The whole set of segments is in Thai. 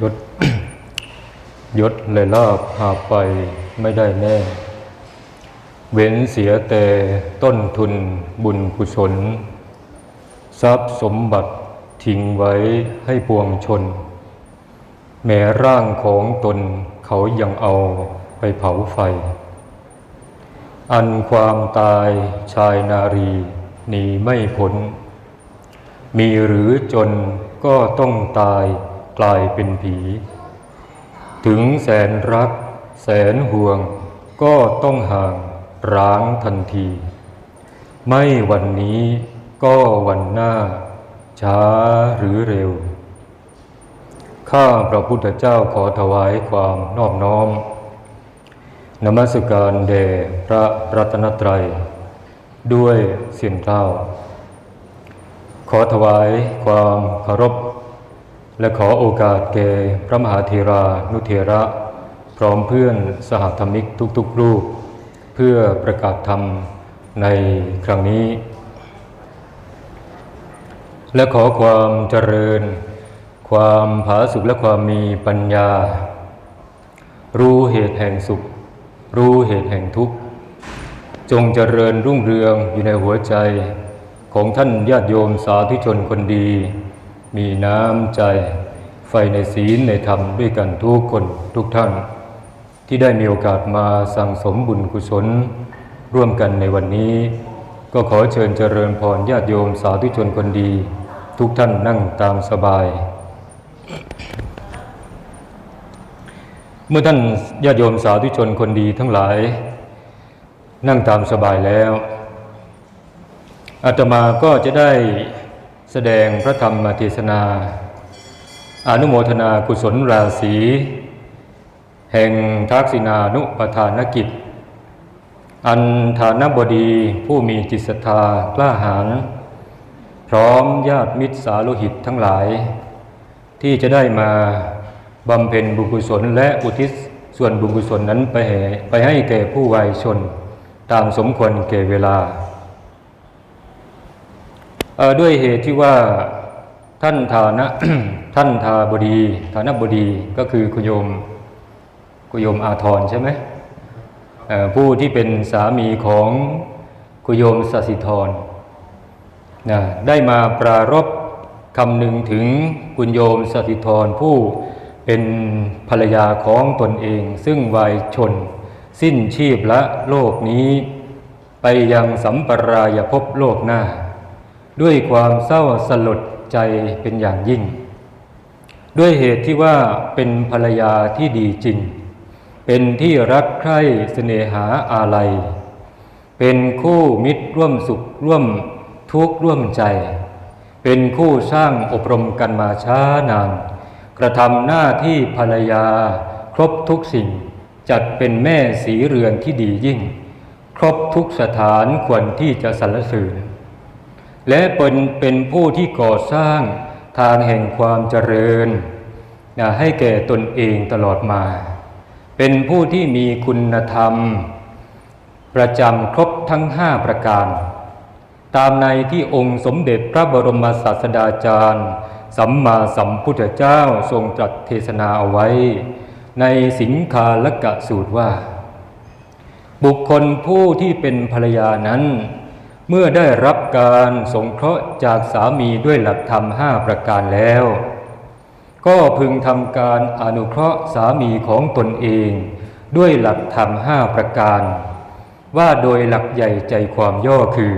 ยศยศและลาภหาไปไม่ได้แน่ เว้นเสียแต่ต้นทุนบุญกุศล ทรัพย์สมบัติทิ้งไว้ให้ปวงชน แม้ร่างของตนเขายังเอาไปเผาไฟ อันความตายชายนารีหนีไม่พ้นมีหรือจนก็ต้องตาย กลายเป็นผี ถึงแสนรัก แสนห่วง ก็ต้องห่างร้างทันที ไม่วันนี้ก็วันหน้า ช้าหรือเร็ว ข้าพระพุทธเจ้าขอถวายความนอบน้อม นมัสการแด่พระรัตนตรัย ด้วยเสียงเกล้าขอถวายความเคารพ และขอโอกาสแก่พระมหาเทรานุเทระ พร้อมเพื่อนสหธรรมิกทุกๆรูป เพื่อประกาศธรรมในครั้งนี้ และขอความเจริญ ความผาสุกและความมีปัญญา รู้เหตุแห่งสุข รู้เหตุแห่งทุกข์ จงเจริญรุ่งเรืองอยู่ในหัวใจของท่านญาติโยมสาธุชนคนดี มีน้ำใจไฟในศีลในธรรมด้วยกันทุกคนทุกท่าน ที่ได้มีโอกาสมาสั่งสมบุญกุศล ร่วมกันในวันนี้ ก็ขอเชิญเจริญพรญาติโยมสาธุชนคนดี ทุกท่านนั่งตามสบาย เมื่อท่านญาติโยมสาธุชนคนดีทั้งหลาย นั่งตามสบายแล้วอาตมาก็จะได้ แสดงพระธรรมเทศนา อนุโมทนากุศลราศีแห่งทักษินานุปทานกิจ อันฐานบดีผู้มีจิตศรัทธากล้าหาญพร้อมญาติมิตรสาโลหิตทั้งหลาย ที่จะได้มาบำเพ็ญบุญกุศลและอุทิศส่วนบุญกุศลนั้นไปให้ไปให้แก่ผู้วัยชน ตามสมควรแก่เวลา ด้วยเหตุที่ว่าท่านฐานะท่านทาบดีฐานบดีก็คือคุโยมคุโยมอาทรใช่ไหมผู้ที่เป็นสามีของคุโยมสสิธรนะได้มาปรารบคำหนึ่งถึงคุณโยมสสิธรผู้เป็นภรรยาของตนเอง ซึ่งวัยชน สิ้นชีพละโลกนี้ ไปยังสัมปรายภพโลกหน้า ด้วยความเศร้าสลดใจเป็นอย่างยิ่ง ด้วยเหตุที่ว่าเป็นภรรยาที่ดีจริง เป็นที่รักใคร่เสน่หาอาลัย เป็นคู่มิตรร่วมสุขร่วมทุกข์ร่วมใจ เป็นคู่สร้างอบรมกันมาช้านาน กระทำหน้าที่ภรรยาครบทุกสิ่ง จัดเป็นแม่สีเรือนที่ดียิ่ง ครบทุกสถานควรที่จะสรรเสริญ และเป็นเป็นผู้ที่ก่อสร้างทางแห่งความเจริญนะให้แก่ตนเองตลอดมา เป็นผู้ที่มีคุณธรรม ประจำครบทั้งห้าประการ ตามในที่องค์สมเด็จพระบรมศาสดาจารย์ สัมมาสัมพุทธเจ้าทรงตรัสเทศนาเอาไว้ ในสิงคาลกะสูตรว่า บุคคลผู้ที่เป็นภรรยานั้น เมื่อได้รับการสงเคราะห์จากสามีด้วยหลักธรรมห้าประการแล้ว ก็พึงทำการอนุเคราะห์สามีของตนเอง ด้วยหลักธรรมห้าประการ ว่าโดยหลักใหญ่ใจความย่อคือ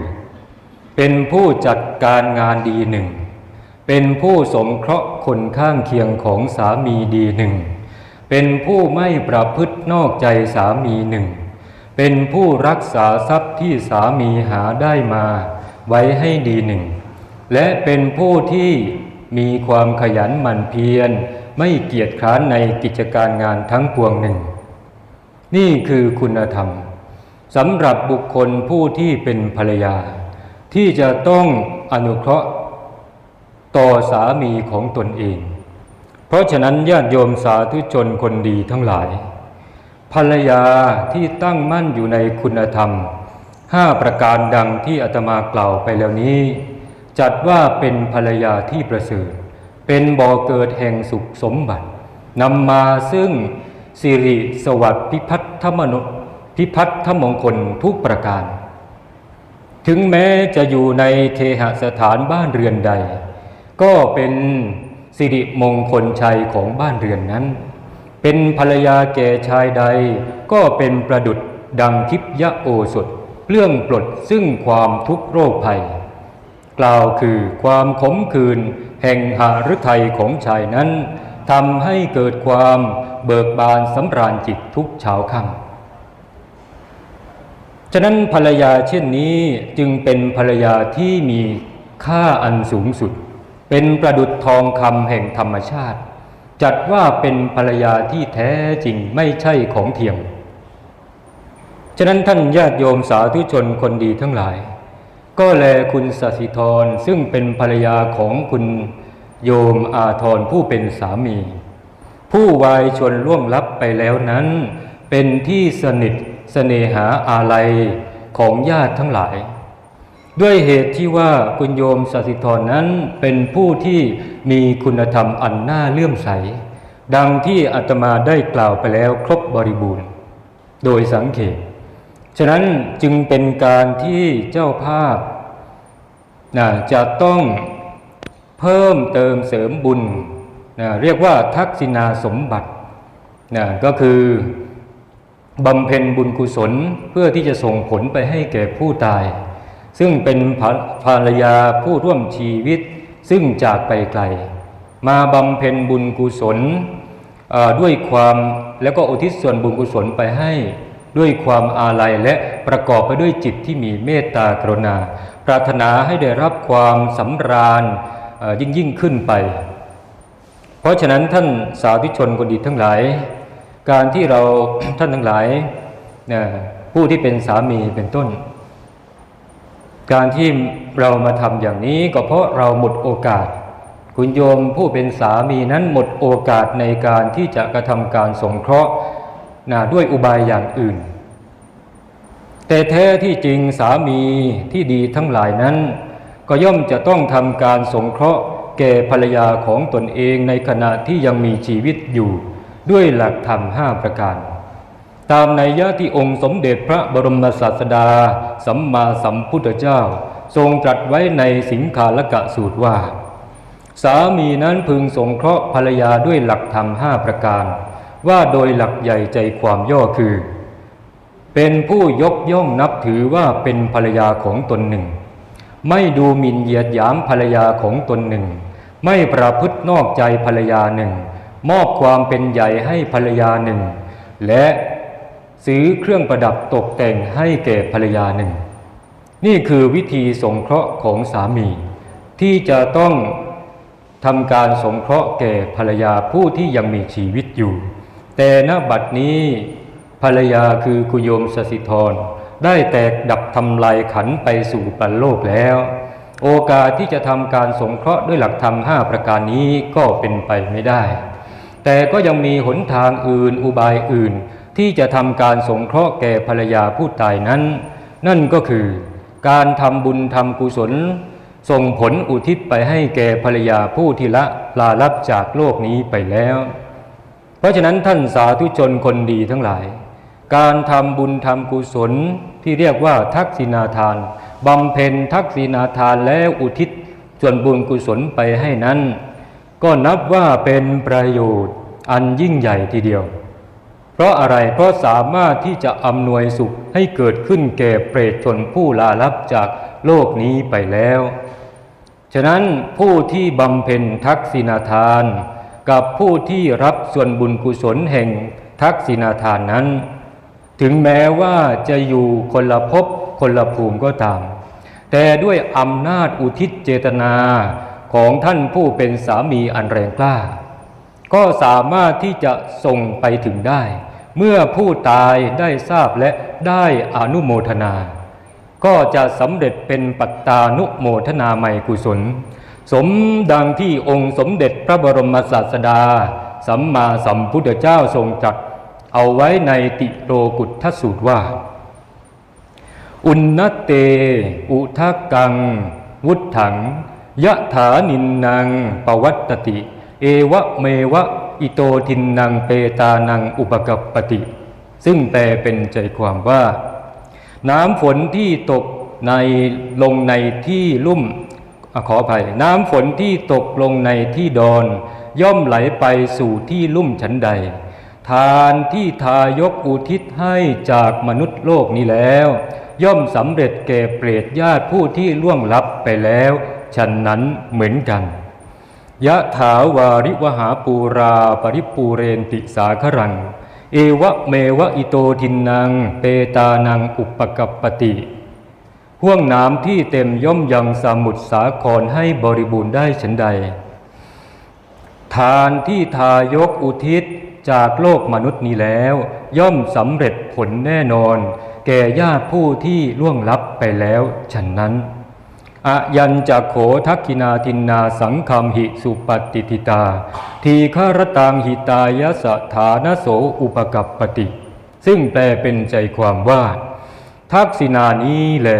เป็นผู้จัดการงานดีหนึ่ง เป็นผู้สงเคราะห์คนข้างเคียงของสามีดีหนึ่ง เป็นผู้ไม่ประพฤตินอกใจสามีหนึ่ง เป็นผู้รักษาทรัพย์ที่สามีหาได้มาไว้ให้ดีหนึ่ง และเป็นผู้ที่มีความขยันหมั่นเพียร ไม่เกียจคร้านในกิจการงานทั้งปวงหนึ่ง นี่คือคุณธรรมสำหรับบุคคลผู้ที่เป็นภรรยา ที่จะต้องอนุเคราะห์ ต่อสามีของตนเอง เพราะฉะนั้นญาติโยมสาธุชนคนดีทั้งหลาย ภรรยาที่ตั้งมั่นอยู่ในคุณธรรมห้าประการดังที่อาตมากล่าวไปแล้วนี้ จัดว่าเป็นภรรยาที่ประเสริฐเป็นบ่อเกิดแห่งสุขสมบัตินำมาซึ่งสิริสวัสดิ์พิพัฒธมนุพิพัฒธมงคลทุกประการ ถึงแม้จะอยู่ในเคหสถานบ้านเรือนใด ก็เป็นสิริมงคลชัยของบ้านเรือนนั้น เป็นภรรยาแก่ชายใด ก็เป็นประดุดดังทิพยโอสถเรื่องปลดซึ่งความทุกข์โรคภัย กล่าวคือความขมขื่นแห่งหาฤทัยของชายนั้นทำให้เกิดความเบิกบานสำราญจิตทุกเช้าค่ำฉะนั้นภรรยาเช่นนี้จึงเป็นภรรยาที่มีค่าอันสูงสุด เป็นประดุจทองคำแห่งธรรมชาติ จัดว่าเป็นภรรยาที่แท้จริงไม่ใช่ของเทียม ฉะนั้นท่านญาติโยมสาธุชนคนดีทั้งหลาย ก็แลคุณสสิธรซึ่งเป็นภรรยาของคุณโยมอาทรผู้เป็นสามี ผู้วายชนล่วงลับไปแล้วนั้น เป็นที่สนิทเสนหาอาลัยของญาติทั้งหลาย ด้วยเหตุที่ว่าคุณโยมสสิธรนั้นเป็นผู้ที่มีคุณธรรมอันน่าเลื่อมใส ดังที่อาตมาได้กล่าวไปแล้วครบบริบูรณ์ โดยสังเขปฉะนั้นจึงเป็นการที่เจ้าภาพนะจะต้องเพิ่มเติมเสริมบุญนะเรียกว่าทักษิณาสมบัตินะก็คือบำเพ็ญบุญกุศลเพื่อที่จะส่งผลไปให้แก่ผู้ตาย ซึ่งเป็นภรรยาผู้ร่วมชีวิต ซึ่งจากไปไกล มาบำเพ็ญบุญกุศลด้วยความแล้วก็อุทิศส่วนบุญกุศลไปให้ด้วยความอาลัยและประกอบไปด้วยจิตที่มีเมตตากรุณา ปรารถนาให้ได้รับความสำราญยิ่งยิ่งขึ้นไป เพราะฉะนั้นท่านสาธุชนคนดีทั้งหลาย การที่เราท่านทั้งหลายผู้ที่เป็นสามีเป็นต้น การที่เรามาทำอย่างนี้ก็เพราะเราหมดโอกาส คุณโยมผู้เป็นสามีนั้นหมดโอกาสในการที่จะกระทำการสงเคราะห์นะด้วยอุบายอย่างอื่น แต่แท้ที่จริงสามีที่ดีทั้งหลายนั้น ก็ย่อมจะต้องทำการสงเคราะห์ แก่ภรรยาของตนเองในขณะที่ยังมีชีวิตอยู่ ด้วยหลักธรรมห้าประการ ตามในยะที่องค์สมเด็จพระบรมศาสดา สัมมาสัมพุทธเจ้า ทรงตรัสไว้ในสิงคาลกะสูตรว่า สามีนั้นพึงสงเคราะห์ภรรยาด้วยหลักธรรมห้าประการ ว่าโดยหลักใหญ่ใจความย่อคือ เป็นผู้ยกย่องนับถือว่าเป็นภรรยาของตนหนึ่ง ไม่ดูหมิ่นเหยียดหยามภรรยาของตนหนึ่ง ไม่ประพฤตินอกใจภรรยาหนึ่ง มอบความเป็นใหญ่ให้ภรรยาหนึ่ง และ ซื้อเครื่องประดับตกแต่งให้แก่ภรรยาหนึ่ง นี่คือวิธีสงเคราะห์ของสามี ที่จะต้องทำการสงเคราะห์แก่ภรรยาผู้ที่ยังมีชีวิตอยู่ แต่ณบัดนี้ภรรยาคือคุโยมสสิธร ได้แตกดับทำลายขันไปสู่ปันโลกแล้ว โอกาสที่จะทำการสงเคราะห์ด้วยหลักธรรมห้าประการนี้ก็เป็นไปไม่ได้ แต่ก็ยังมีหนทางอื่นอุบายอื่น ที่จะทำการสงเคราะห์แก่ภรรยาผู้ตายนั้น นั่นก็คือการทำบุญทำกุศล ส่งผลอุทิศไปให้แก่ภรรยาผู้ที่ละลาลับจากโลกนี้ไปแล้ว เพราะฉะนั้นท่านสาธุชนคนดีทั้งหลาย การทำบุญทำกุศลที่เรียกว่าทักษิณาทานบำเพ็ญทักษิณาทานแล้วอุทิศส่วนบุญกุศลไปให้นั้น ก็นับว่าเป็นประโยชน์อันยิ่งใหญ่ทีเดียว เพราะอะไรเพราะสามารถที่จะอำนวยสุขให้เกิดขึ้นแก่เปรตชนผู้ลาลับจากโลกนี้ไปแล้ว ฉะนั้นผู้ที่บำเพ็ญทักษิณาทาน กับผู้ที่รับส่วนบุญกุศลแห่งทักษิณาทานนั้น ถึงแม้ว่าจะอยู่คนละภพคนละภูมิก็ตาม แต่ด้วยอำนาจอุทิศเจตนาของท่านผู้เป็นสามีอันแรงกล้า ก็สามารถที่จะส่งไปถึงได้ เมื่อผู้ตายได้ทราบและได้อนุโมทนา ก็จะสำเร็จเป็นปัตตานุโมทนาไมกุศล สมดังที่องค์สมเด็จพระบรมศาสดา สัมมาสัมพุทธเจ้าทรงตรัสเอาไว้ในติโรกุตทสูตรว่า อุณนเต อุทกัง วุฒังยะถานินนางปวัตติ เอวะเมวะอิโตทินนังเปตานังอุปกัปปติ ซึ่งแปลเป็นใจความว่า น้ำฝนที่ตกในลงในที่ลุ่มอขออภัย น้ำฝนที่ตกลงในที่ดอน ย่อมไหลไปสู่ที่ลุ่มฉันใด ทานที่ทายกอุทิศให้จากมนุษย์โลกนี้แล้ว ย่อมสำเร็จแก่เปรตญาติผู้ที่ล่วงลับไปแล้วฉันนั้นเหมือนกัน ยะถาวาริวหาปูราปริปูเรนติสาครัง เอวะเมวะอิโตทินนางเปตานังอุปกัปปติห่วงน้ำที่เต็มย่อมยังสมุทรสาครให้บริบูรณ์ได้ฉันใด ทานที่ทายกอุทิศจากโลกมนุษย์นี้แล้ว ย่อมสำเร็จผลแน่นอน แก่ญาติผู้ที่ล่วงลับไปแล้วฉันนั้น อยัญจะโขทักกินาทินนาสังคมหิสุปฏิทิตา ทีฆารตังหิตายสถานโสอุปกัปปติ ซึ่งแปลเป็นใจความว่า ทักษิณานี้แหล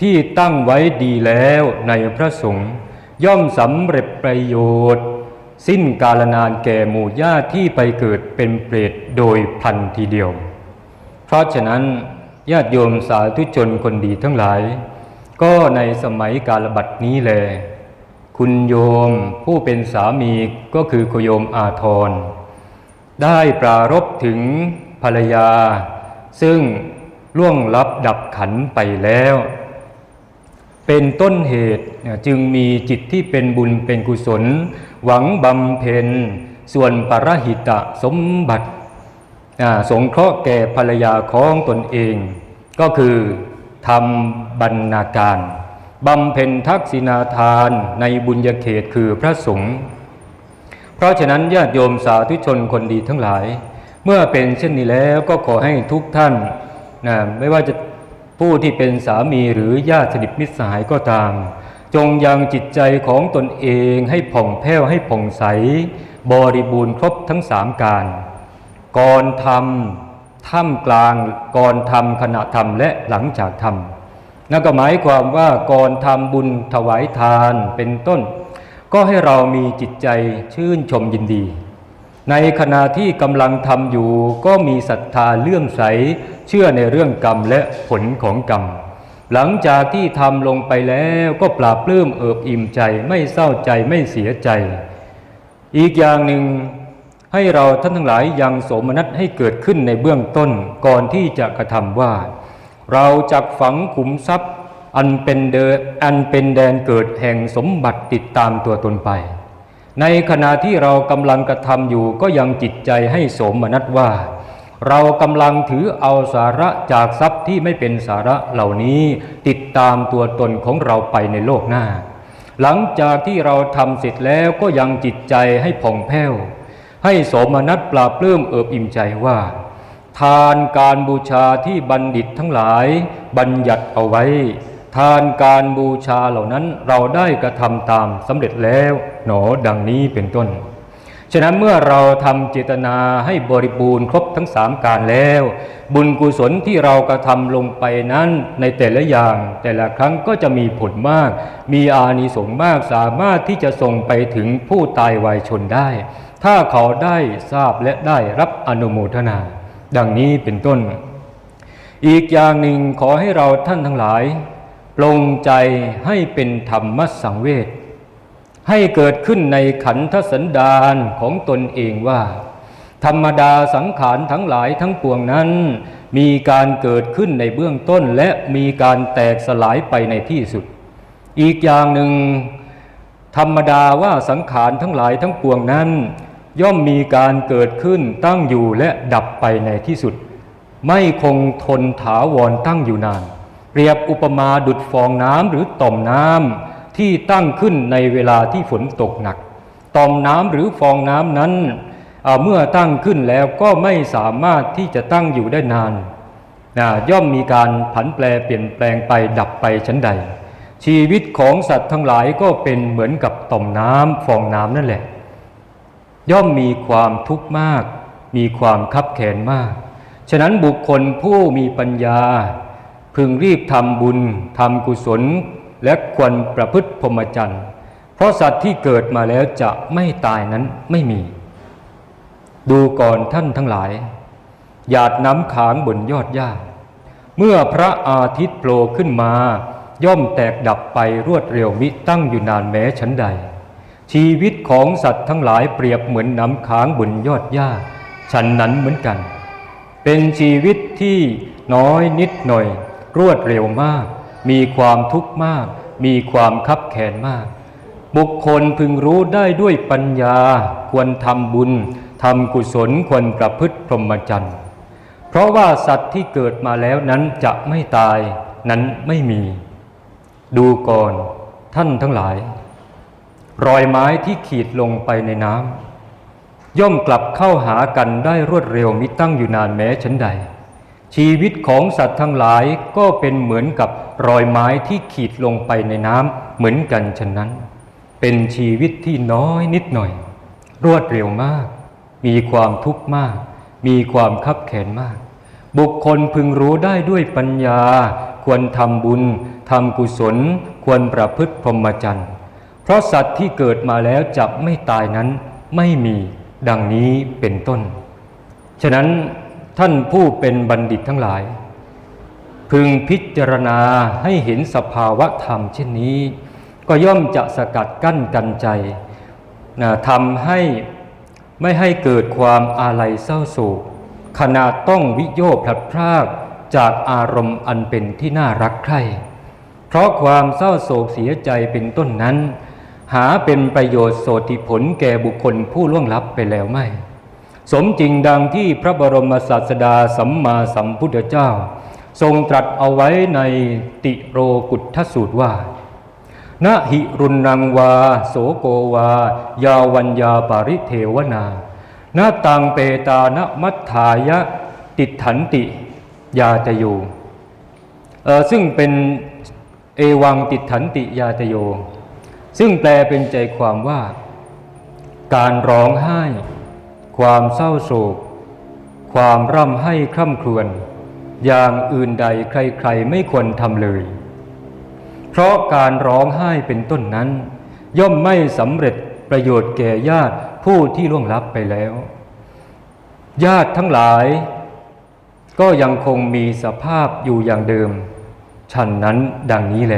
ที่ตั้งไว้ดีแล้วในพระสงฆ์ย่อมสำเร็จประโยชน์ สิ้นกาลนานแก่หมู่ญาติที่ไปเกิดเป็นเปรตโดยพันทีเดียว เพราะฉะนั้นญาติโยมสาธุชนคนดีทั้งหลาย ก็ในสมัยกาลบัดนี้แล คุณโยมผู้เป็นสามีก็คือโคโยมอาทร ได้ปรารบถึงภรรยา ซึ่งล่วงลับดับขันไปแล้ว เป็นต้นเหตุจึงมีจิตที่เป็นบุญเป็นกุศล หวังบำเพ็ญส่วนปรหิตะสมบัติสงเคราะห์แก่ภรรยาของตนเอง ก็คือ ทำบรรณาการบำเพ็ญทักษิณาทานในบุญญาเขตคือพระสงฆ์เพราะฉะนั้นญาติโยมสาธุชนคนดีทั้งหลาย เมื่อเป็นเช่นนี้แล้วก็ขอให้ทุกท่านนะไม่ว่าจะผู้ที่เป็นสามีหรือญาติสนิทมิตรสหายก็ตาม จงยังจิตใจของตนเองให้ผ่องแผ้วให้ผ่องใส บริบูรณ์ครบทั้งสามการ ก่อนทำ ท่ามกลางก่อนทำขณะทำและหลังจากทำนั่นก็หมายความว่าก่อนทำบุญถวายทานเป็นต้น ก็ให้เรามีจิตใจชื่นชมยินดี ในขณะที่กำลังทำอยู่ก็มีศรัทธาเลื่อมใส เชื่อในเรื่องกรรมและผลของกรรม หลังจากที่ทำลงไปแล้วก็ปราบปลื้มเอิบอิ่มใจไม่เศร้าใจไม่เสียใจ อีกอย่างหนึ่ง ให้เราท่านทั้งหลายยังโสมนัสให้เกิดขึ้นในเบื้องต้นก่อนที่จะกระทำว่า เราจักฝังขุมทรัพย์ อันเป็นเดออันเป็นแดนเกิดแห่งสมบัติติดตามตัวตนไป ในขณะที่เรากำลังกระทำอยู่ก็ยังจิตใจให้โสมนัสว่า เรากำลังถือเอาสาระจากทรัพย์ที่ไม่เป็นสาระเหล่านี้ติดตามตัวตนของเราไปในโลกหน้า หลังจากที่เราทำเสร็จแล้วก็ยังจิตใจให้ผ่องแผ้ว ให้สมนัตปราบปลื้มเอิบอิ่มใจว่า ทานการบูชาที่บัณฑิตทั้งหลายบัญญัติเอาไว้ ทานการบูชาเหล่านั้นเราได้กระทำตามสำเร็จแล้ว หนอดังนี้เป็นต้น ฉะนั้นเมื่อเราทำเจตนาให้บริบูรณ์ครบทั้งสามการแล้ว บุญกุศลที่เรากระทำลงไปนั้นในแต่ละอย่าง แต่ละครั้งก็จะมีผลมาก มีอานิสงส์มากสามารถที่จะส่งไปถึงผู้ตายวายชนได้ ถ้าเขาได้ทราบและได้รับอนุโมทนา ดังนี้เป็นต้น อีกอย่างหนึ่งขอให้เราท่านทั้งหลาย ปลงใจให้เป็นธรรมสังเวช ให้เกิดขึ้นในขันธสันดานของตนเองว่า ธรรมดาสังขารทั้งหลายทั้งปวงนั้น มีการเกิดขึ้นในเบื้องต้นและมีการแตกสลายไปในที่สุด อีกอย่างหนึ่ง ธรรมดาว่าสังขารทั้งหลายทั้งปวงนั้น ย่อมมีการเกิดขึ้นตั้งอยู่และดับไปในที่สุด ไม่คงทนถาวรตั้งอยู่นาน เปรียบอุปมาดุดฟองน้ำหรือต่อมน้ำ ที่ตั้งขึ้นในเวลาที่ฝนตกหนัก ตอมน้ำหรือฟองน้ำนั้น เมื่อตั้งขึ้นแล้วก็ไม่สามารถที่จะตั้งอยู่ได้นานนะย่อมมีการผันแปรเปลี่ยนแปลงไปดับไปชั้นใด ชีวิตของสัตว์ทั้งหลายก็เป็นเหมือนกับต่อมน้ำฟองน้ำนั่นแหละ ย่อมมีความทุกข์มาก มีความคับแค้นมาก ฉะนั้นบุคคลผู้มีปัญญา พึงรีบทำบุญทำกุศล และควรประพฤติพรหมจรรย์ เพราะสัตว์ที่เกิดมาแล้วจะไม่ตายนั้นไม่มี ดูก่อนท่านทั้งหลาย หยาดน้ำค้างบนยอดหญ้า เมื่อพระอาทิตย์โผล่ขึ้นมา ย่อมแตกดับไปรวดเร็วมิตั้งอยู่นานแม้ฉันใด ชีวิตของสัตว์ทั้งหลายเปรียบเหมือนน้ำค้างบนยอดหญ้าฉันนั้นเหมือนกัน เป็นชีวิตที่น้อยนิดหน่อย รวดเร็วมาก มีความทุกข์มาก มีความคับแค้นมาก บุคคลพึงรู้ได้ด้วยปัญญา ควรทำบุญทำกุศลควรประพฤติพรหมจรรย์เพราะว่าสัตว์ที่เกิดมาแล้วนั้นจะไม่ตายนั้นไม่มี ดูก่อนท่านทั้งหลาย รอยไม้ที่ขีดลงไปในน้ำย่อมกลับเข้าหากันได้รวดเร็วมิตั้งอยู่นานแม้ฉันใด ชีวิตของสัตว์ทั้งหลายก็เป็นเหมือนกับรอยไม้ที่ขีดลงไปในน้ำเหมือนกันฉะนั้น เป็นชีวิตที่น้อยนิดหน่อย รวดเร็วมาก มีความทุกข์มาก มีความคับแค้นมาก บุคคลพึงรู้ได้ด้วยปัญญา ควรทำบุญทำกุศล ควรประพฤติพรหมจรรย์เพราะสัตว์ที่เกิดมาแล้วจะไม่ตายนั้นไม่มีดังนี้เป็นต้น ฉะนั้น ท่านผู้เป็นบัณฑิตทั้งหลาย พึงพิจารณาให้เห็นสภาวะธรรมเช่นนี้ ก็ย่อมจะสกัดกั้นกันใจนะทำให้ไม่ให้เกิดความอาลัยเศร้าโศกขณะต้องวิโยคพลัดพรากจากอารมณ์อันเป็นที่น่ารักใคร่เพราะความเศร้าโศกเสียใจเป็นต้นนั้น หาเป็นประโยชน์โสติผลแก่บุคคลผู้ล่วงลับไปแล้วไม่ สมจริงดังที่พระบรมศาสดาสัมมาสัมพุทธเจ้า ทรงตรัสเอาไว้ในติโรกุทธสูตรว่านะหิรุนังวา โสโกวา ยาวัญญาปาริเทวนานาตังเปตานะมัฏฐายะติถันติยาตโยซึ่งเป็นเอวังติถันติยาตโย ซึ่งแปลเป็นใจความว่า การร้องไห้ ความเศร้าโศก ความร่ำไห้คร่ำครวญอย่างอื่นใดใครๆไม่ควรทำเลย เพราะการร้องไห้เป็นต้นนั้น ย่อมไม่สำเร็จประโยชน์แก่ญาติผู้ที่ล่วงลับไปแล้ว ญาติทั้งหลาย ก็ยังคงมีสภาพอยู่อย่างเดิม ฉันนั้นดังนี้แล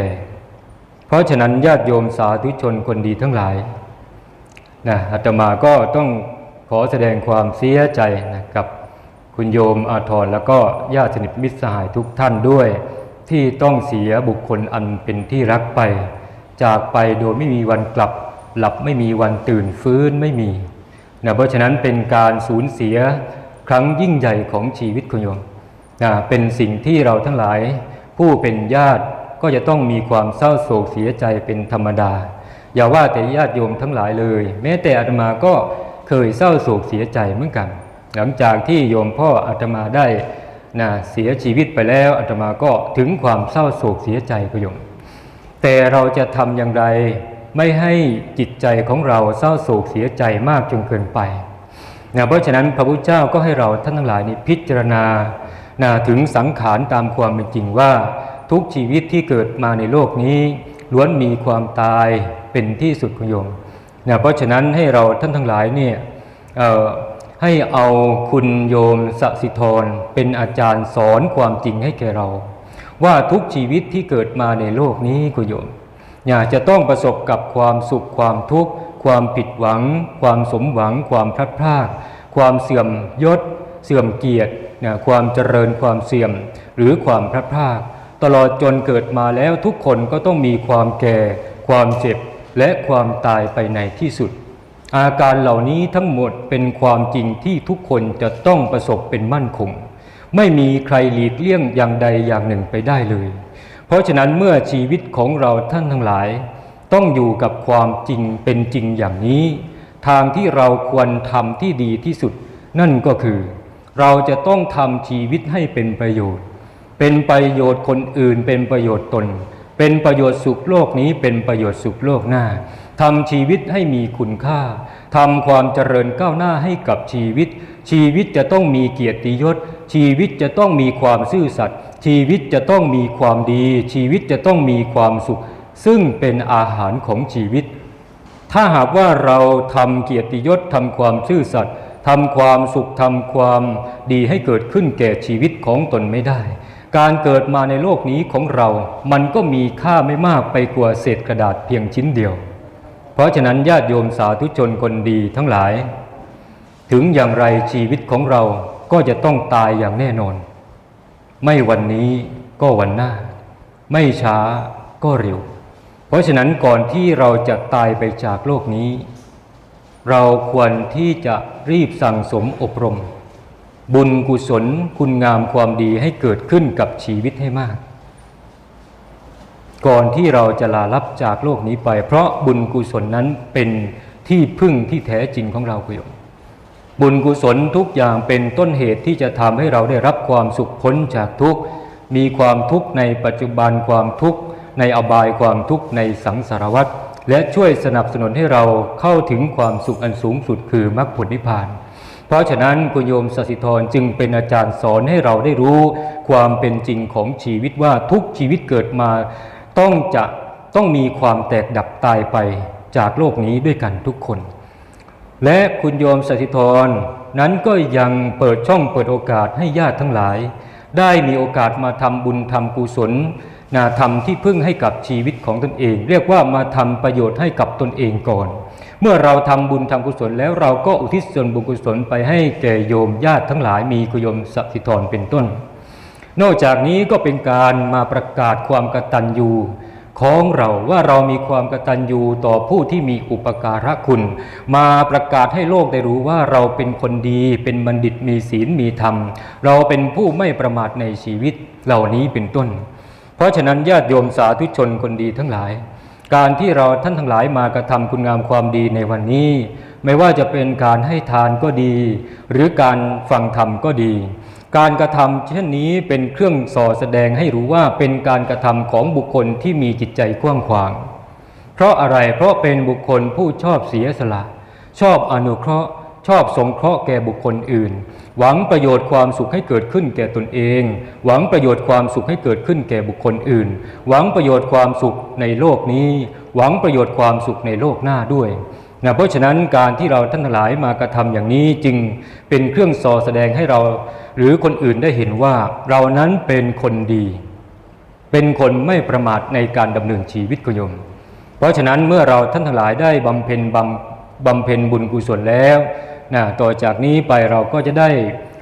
เพราะฉะนั้นญาติโยมสาธุชนคนดีทั้งหลายนะอาตมาก็ต้อง ขอแสดงความเสียใจนะกับคุณโยมอาทรแล้วก็ญาติสนิทมิตรสหายทุกท่านด้วย ที่ต้องเสียบุคคลอันเป็นที่รักไป จากไปโดยไม่มีวันกลับ หลับไม่มีวันตื่นฟื้นไม่มีนะเพราะฉะนั้นเป็นการสูญเสียครั้งยิ่งใหญ่ของชีวิตคุณโยมนะเป็นสิ่งที่เราทั้งหลาย ผู้เป็นญาติก็จะต้องมีความเศร้าโศกเสียใจเป็นธรรมดา อย่าว่าแต่ญาติโยมทั้งหลายเลย แม้แต่อาตมาก็ เคยเศร้าโศกเสียใจเหมือนกัน หลังจากที่โยมพ่ออาตมาได้นะเสียชีวิตไปแล้วอาตมาก็ถึงความเศร้าโศกเสียใจคุณโยมแต่เราจะทำอย่างไรไม่ให้จิตใจของเราเศร้าโศกเสียใจมากจนเกินไปนะเพราะฉะนั้นพระพุทธเจ้าก็ให้เราท่านทั้งหลายนี่พิจารณานะถึงสังขารตามความเป็นจริงว่า ทุกชีวิตที่เกิดมาในโลกนี้ ล้วนมีความตายเป็นที่สุดของโยม นะเพราะฉะนั้นให้เราท่านทั้งหลายเนี่ยให้เอาคุณโยมสสิธรเป็นอาจารย์สอนความจริงให้แก่เรา ว่าทุกชีวิตที่เกิดมาในโลกนี้คุณโยมอยากจะต้องประสบกับความสุขความทุกข์ ความผิดหวัง ความสมหวัง ความพลัดพราก ความเสื่อมยศ เสื่อมเกียรตินะความเจริญความเสื่อม หรือความพลัดพราก ตลอดจนเกิดมาแล้วทุกคนก็ต้องมีความแก่ ความเจ็บ และความตายไปในที่สุด อาการเหล่านี้ทั้งหมดเป็นความจริงที่ทุกคนจะต้องประสบเป็นมั่นคง ไม่มีใครหลีกเลี่ยงอย่างใดอย่างหนึ่งไปได้เลย เพราะฉะนั้นเมื่อชีวิตของเราท่านทั้งหลาย ต้องอยู่กับความจริงเป็นจริงอย่างนี้ ทางที่เราควรทำที่ดีที่สุด นั่นก็คือ เราจะต้องทำชีวิตให้เป็นประโยชน์ เป็นประโยชน์คนอื่นเป็นประโยชน์ตน เป็นประโยชน์สุขโลกนี้เป็นประโยชน์สุขโลกหน้าทำชีวิตให้มีคุณค่าทำความเจริญก้าวหน้าให้กับชีวิต ชีวิตจะต้องมีเกียรติยศ ชีวิตจะต้องมีความซื่อสัตย์ชีวิตจะต้องมีความดี ชีวิตจะต้องมีความสุข ซึ่งเป็นอาหารของชีวิต ถ้าหากว่าเราทำเกียรติยศทำความซื่อสัตย์ทำความสุขทำความดีให้เกิดขึ้นแก่ชีวิตของตนไม่ได้ การเกิดมาในโลกนี้ของเรา มันก็มีค่าไม่มากไปกว่าเศษกระดาษเพียงชิ้นเดียว เพราะฉะนั้นญาติโยมสาธุชนคนดีทั้งหลาย ถึงอย่างไรชีวิตของเราก็จะต้องตายอย่างแน่นอน ไม่วันนี้ก็วันหน้า ไม่ช้าก็เร็ว เพราะฉะนั้นก่อนที่เราจะตายไปจากโลกนี้ เราควรที่จะรีบสั่งสมอบรม บุญกุศลคุณงามความดีให้เกิดขึ้นกับชีวิตให้มาก ก่อนที่เราจะลาลับจากโลกนี้ไป เพราะบุญกุศลนั้นเป็นที่พึ่งที่แท้จริงของเราคุณโยมบุญกุศลทุกอย่างเป็นต้นเหตุที่จะทำให้เราได้รับความสุขพ้นจากทุกข์มีความทุกข์ในปัจจุบันความทุกข์ในอบายความทุกข์ในสังสารวัฏและช่วยสนับสนุนให้เราเข้าถึงความสุขอันสูงสุดคือมรรคผลนิพพาน ราะฉะนั้นคุณโยมสสิธรจึงเป็นอาจารย์สอนให้เราได้รู้ ความเป็นจริงของชีวิตว่าทุกชีวิตเกิดมา ต้องจะต้องมีความแตกดับตายไปจากโลกนี้ด้วยกันทุกคน และคุณโยมสถิธรนั้นก็ยังเปิดช่องเปิดโอกาสให้ญาติทั้งหลาย ได้มีโอกาสมาทำบุญทำกุศล นาทำที่พึ่งให้กับชีวิตของตนเอง เรียกว่ามาทำประโยชน์ให้กับตนเองก่อน เมื่อเราทำบุญทำกุศลแล้วเราก็อุทิศส่วนบุญกุศลไปให้แก่โยมญาติทั้งหลายมีคุณโยมสถิธรเป็นต้น นอกจากนี้ก็เป็นการมาประกาศความกตัญญูของเราว่าเรามีความกตัญญูต่อผู้ที่มีอุปการะคุณ มาประกาศให้โลกได้รู้ว่าเราเป็นคนดี เป็นบัณฑิตมีศีลมีธรรม เราเป็นผู้ไม่ประมาทในชีวิตเหล่านี้เป็นต้น ราะฉะนั้นญาติโยมสาธุชนคนดีทั้งหลาย การที่เราท่านทั้งหลายมากระทำคุณงามความดีในวันนี้ ไม่ว่าจะเป็นการให้ทานก็ดี หรือการฟังธรรมก็ดี การกระทำเช่นนี้เป็นเครื่องส่อแสดงให้รู้ว่าเป็นการกระทำของบุคคลที่มีจิตใจกว้างขวาง เพราะอะไรเพราะเป็นบุคคลผู้ชอบเสียสละ ชอบอนุเคราะห์ ชอบสงเคราะห์แก่บุคคลอื่น หวังประโยชน์ความสุขให้เกิดขึ้นแก่ตนเอง หวังประโยชน์ความสุขให้เกิดขึ้นแก่บุคคลอื่น หวังประโยชน์ความสุขในโลกนี้ หวังประโยชน์ความสุขในโลกหน้าด้วยนะเพราะฉะนั้นการที่เราท่านทั้งหลายมากระทำอย่างนี้จึงเป็นเครื่องส่อแสดงให้เรา หรือคนอื่นได้เห็นว่า เรานั้นเป็นคนดี เป็นคนไม่ประมาทในการดำเนินชีวิตกุยม เพราะฉะนั้นเมื่อเราท่านทั้งหลายได้บำเพ็ญบำบำเพ็ญบุญกุศลแล้ว นะต่อจากนี้ไปเราก็จะได้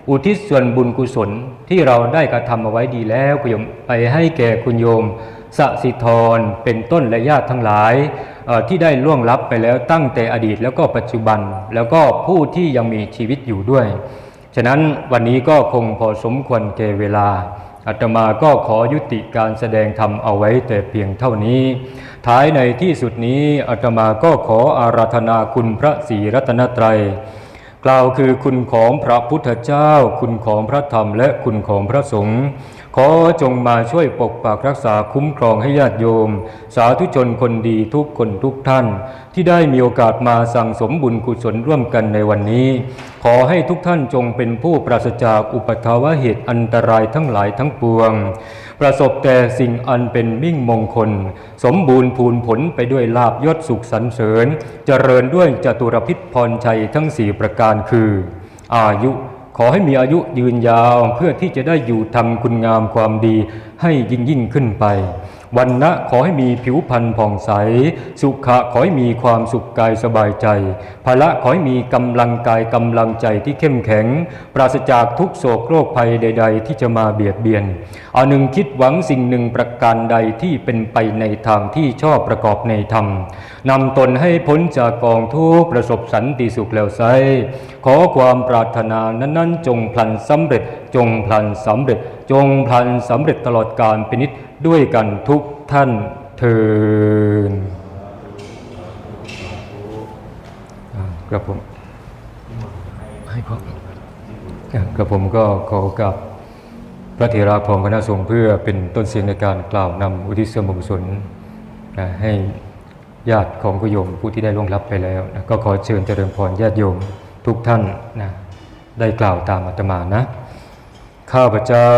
อุทิศส่วนบุญกุศลที่เราได้กระทำเอาไว้ดีแล้วกุยมไปให้แก่คุณโยมสสิธรเป็นต้นและญาติทั้งหลายที่ได้ล่วงลับไปแล้วตั้งแต่อดีตแล้วก็ปัจจุบันแล้วก็ผู้ที่ยังมีชีวิตอยู่ด้วย ฉะนั้นวันนี้ก็คงพอสมควรแก่เวลาอาตมาก็ขอยุติการแสดงธรรมเอาไว้แต่เพียงเท่านี้ ท้ายในที่สุดนี้อาตมาก็ขออาราธนาคุณพระศรีรัตนตรัย กล่าวคือคุณของพระพุทธเจ้า คุณของพระธรรมและคุณของพระสงฆ์ขอจงมาช่วยปกปักรักษาคุ้มครองให้ญาติโยม สาธุชนคนดีทุกคนทุกท่าน ที่ได้มีโอกาสมาสั่งสมบุญกุศลร่วมกันในวันนี้ ขอให้ทุกท่านจงเป็นผู้ปราศจากอุปทาวะเหตุอันตรายทั้งหลายทั้งปวง ประสบแต่สิ่งอันเป็นมิ่งมงคล สมบูรณ์พูนผลไปด้วยลาบยศสุขสรรเสริญ เจริญด้วยจตุรพิษพรชัยทั้งสี่ประการคือ อายุขอให้มีอายุยืนยาวเพื่อที่จะได้อยู่ทำคุณงามความดีให้ยิ่งยิ่งขึ้นไป วันนะขอให้มีผิวพรรณผ่องใส สุขะขอให้มีความสุขกายสบายใจภละขอให้มีกำลังกายกำลังใจที่เข้มแข็ง ปราศจากทุกโศกโรคภัยใด ๆ ที่จะมาเบียดเบียนเอาหนึ่งคิดหวังสิ่งหนึ่งประการใดที่เป็นไปในทางที่ชอบประกอบในธรรมนำตนให้พ้นจากกองทุกประสบสันติสุขแล้วไซขอความปรารถนานั้นๆ จงพลันสำเร็จจงพลันสำเร็จ จงพลันสำเร็จตลอดกาลเป็นนิจด้วยกันทุกท่านเทินกระผมให้พ่ออ่ากระผมก็ขอกับพระเถระพรมคณะสงฆ์เพื่อเป็นต้นเสียงในการกล่าวนำอุทิศส่วนบุญกุศลนให้ญาติของกุโยมผู้ที่ได้ล่วงลับไปแล้วนะก็ขอเชิญเจริญพรญาติโยมทุกท่านนะได้กล่าวตามอาตมานะ ข้าพเจ้า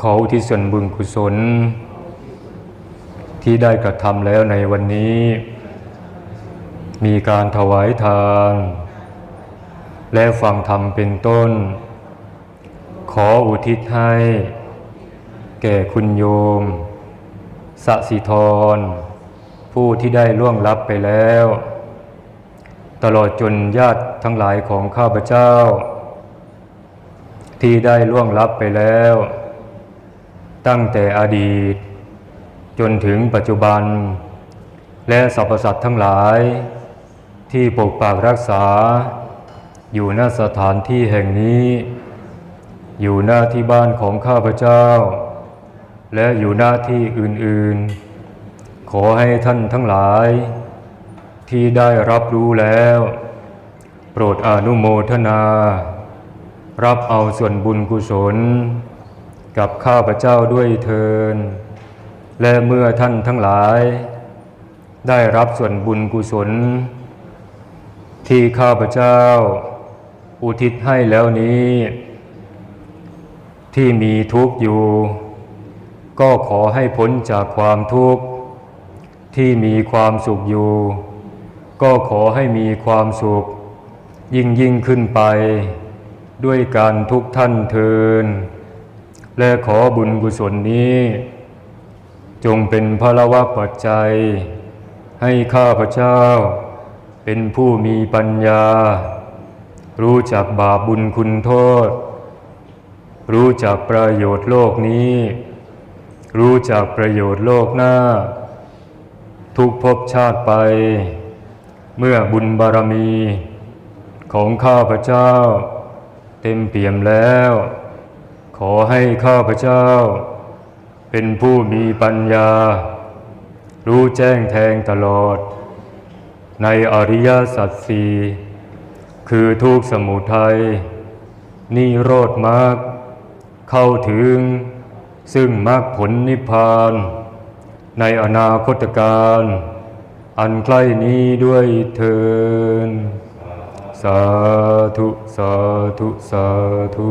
ขออุทิศส่วนบุญกุศล ที่ได้กระทำแล้วในวันนี้ มีการถวายทาน และฟังธรรมเป็นต้น ขออุทิศให้ แก่คุณโยมสสิธร ผู้ที่ได้ล่วงลับไปแล้ว ตลอดจนญาติทั้งหลายของข้าพเจ้า ที่ได้ล่วงลับไปแล้ว ตั้งแต่อดีต จนถึงปัจจุบัน และสรรพสัตว์ทั้งหลาย ที่ปกปักรักษา อยู่ณสถานที่แห่งนี้ อยู่หน้าที่บ้านของข้าพเจ้า และอยู่หน้าที่อื่นๆ ขอให้ท่านทั้งหลาย ที่ได้รับรู้แล้ว โปรดอนุโมทนา รับเอาส่วนบุญกุศล กับข้าพเจ้าด้วยเทิน และเมื่อท่านทั้งหลาย ได้รับส่วนบุญกุศล ที่ข้าพเจ้า อุทิศให้แล้วนี้ ที่มีทุกข์อยู่ ก็ขอให้พ้นจากความทุกข์ ที่มีความสุขอยู่ ก็ขอให้มีความสุข ยิ่งยิ่งขึ้นไป ด้วยการทุกท่านเทิน และขอบุญกุศลนี้ จงเป็นพระวะปัจจัย ให้ข้าพเจ้า เป็นผู้มีปัญญา รู้จักบาปบุญคุณโทษ รู้จักประโยชน์โลกนี้ รู้จักประโยชน์โลกหน้า ทุกภพชาติไป เมื่อบุญบารมี ของข้าพเจ้า ต็มเปี่ยมแล้ว ขอให้ข้าพเจ้า เป็นผู้มีปัญญา รู้แจ้งแทงตลอด ในอริยสัจสี่คือทุกสมุทัยนิโรธมรรคเข้าถึง ซึ่งมรรคผลนิพพาน ในอนาคตการ อันใกล้นี้ด้วยเทิน สาธุ สาธุ สาธุ